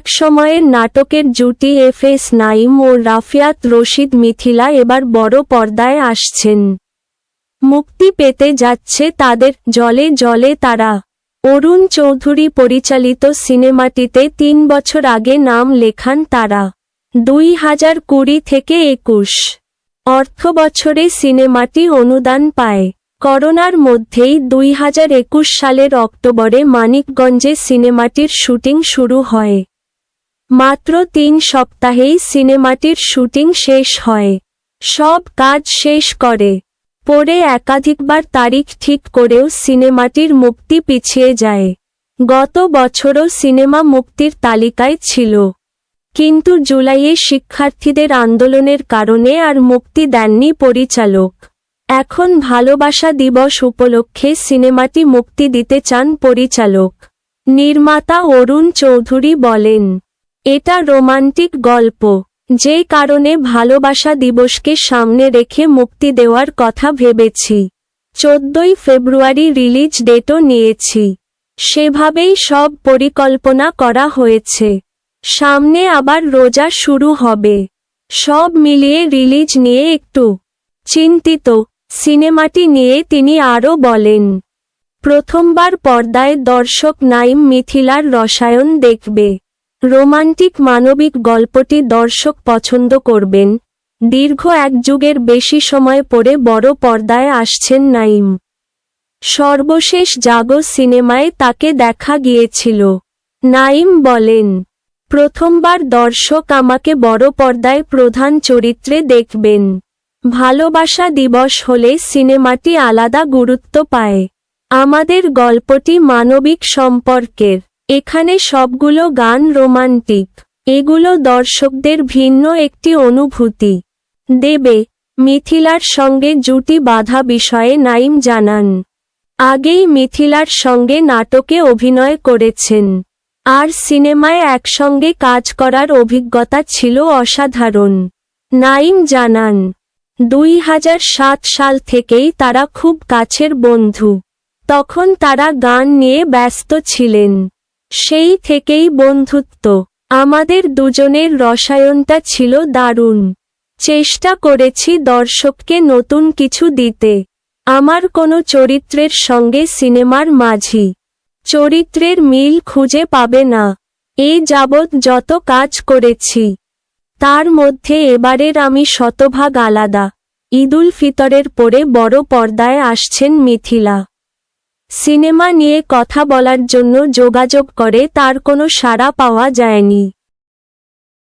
এক সময়ের নাটকের জুটি এফ এস নাইম ও রাফিয়াত রশিদ মিথিলা এবার বড় পর্দায় আসছেন। মুক্তি পেতে যাচ্ছে তাদের জলে জলে তারা। অরুণ চৌধুরী পরিচালিত সিনেমাটিতে তিন বছর আগে নাম লেখান তারা। দুই হাজার কুড়ি থেকে একুশ। অর্থ বছরে সিনেমাটি অনুদান পায়। করোনার মধ্যেই দুই হাজার একুশ সালের অক্টোবরে মানিকগঞ্জে সিনেমাটির শুটিং শুরু হয়। মাত্র তিন সপ্তাহেই সিনেমাটির শুটিং শেষ হয়। সব কাজ শেষ করে। পরে একাধিকবার তারিখ ঠিক করেও সিনেমাটির মুক্তি পিছিয়ে যায়। গত বছরও সিনেমা মুক্তির তালিকায় ছিল। কিন্তু জুলাইয়ে শিক্ষার্থীদের আন্দোলনের কারণে আর মুক্তি দেননি পরিচালক। এখন ভালোবাসা দিবস উপলক্ষে সিনেমাটি মুক্তি দিতে চান পরিচালক। নির্মাতা অরুণ চৌধুরী বলেন এটা রোমান্টিক গল্প, যে কারণে ভালোবাসা দিবসকে সামনে রেখে মুক্তি দেওয়ার কথা ভেবেছি। চোদ্দই ফেব্রুয়ারি রিলিজ ডেটও নিয়েছি। সেভাবেই সব পরিকল্পনা করা হয়েছে। সামনে আবার রোজা শুরু হবে। সব মিলিয়ে রিলিজ নিয়ে একটু চিন্তিত, সিনেমাটি নিয়ে তিনি আরও বলেন। প্রথমবার পর্দায় দর্শক নাইম মিথিলার রসায়ন দেখবে। রোমান্টিক মানবিক গল্পটি দর্শক পছন্দ করবেন। দীর্ঘ এক যুগের বেশি সময় পরে বড় পর্দায় আসছেন নাইম। সর্বশেষ জাগো সিনেমায় তাকে দেখা গিয়েছিল। নাইম বলেন, প্রথমবার দর্শক আমাকে বড় পর্দায় প্রধান চরিত্রে দেখবেন। ভালোবাসা দিবস হলে সিনেমাটি আলাদা গুরুত্ব পায়। আমাদের গল্পটি মানবিক সম্পর্কের এখানে সবগুলো গান রোমান্টিক। এগুলো দর্শকদের ভিন্ন একটি অনুভূতি। দেবে, মিথিলার সঙ্গে জুটি বাধা বিষয়ে নাইম জানান। আগেই মিথিলার সঙ্গে নাটকে অভিনয় করেছেন। আর সিনেমায় একসঙ্গে কাজ করার অভিজ্ঞতা ছিল অসাধারণ। নাইম জানান, দুই হাজার সাত সাল থেকেই তারা খুব কাছের বন্ধু। তখন তারা গান নিয়ে ব্যস্ত ছিলেন। সেই থেকেই বন্ধুত্ব। আমাদের দুজনের রসায়নটা ছিল দারুণ। চেষ্টা করেছি দর্শককে নতুন কিছু দিতে। আমার কোনো চরিত্রের সঙ্গে সিনেমার মাঝি। চরিত্রের মিল খুঁজে পাবে না। এ যাবৎ যত কাজ করেছি। তার মধ্যে এবারের আমি শতভাগ আলাদা। ঈদুল ফিতরের পরে বড় পর্দায় আসছেন মিথিলা। সিনেমা নিয়ে কথা বলার জন্য যোগাযোগ করে তার কোনো সাড়া পাওয়া যায়নি।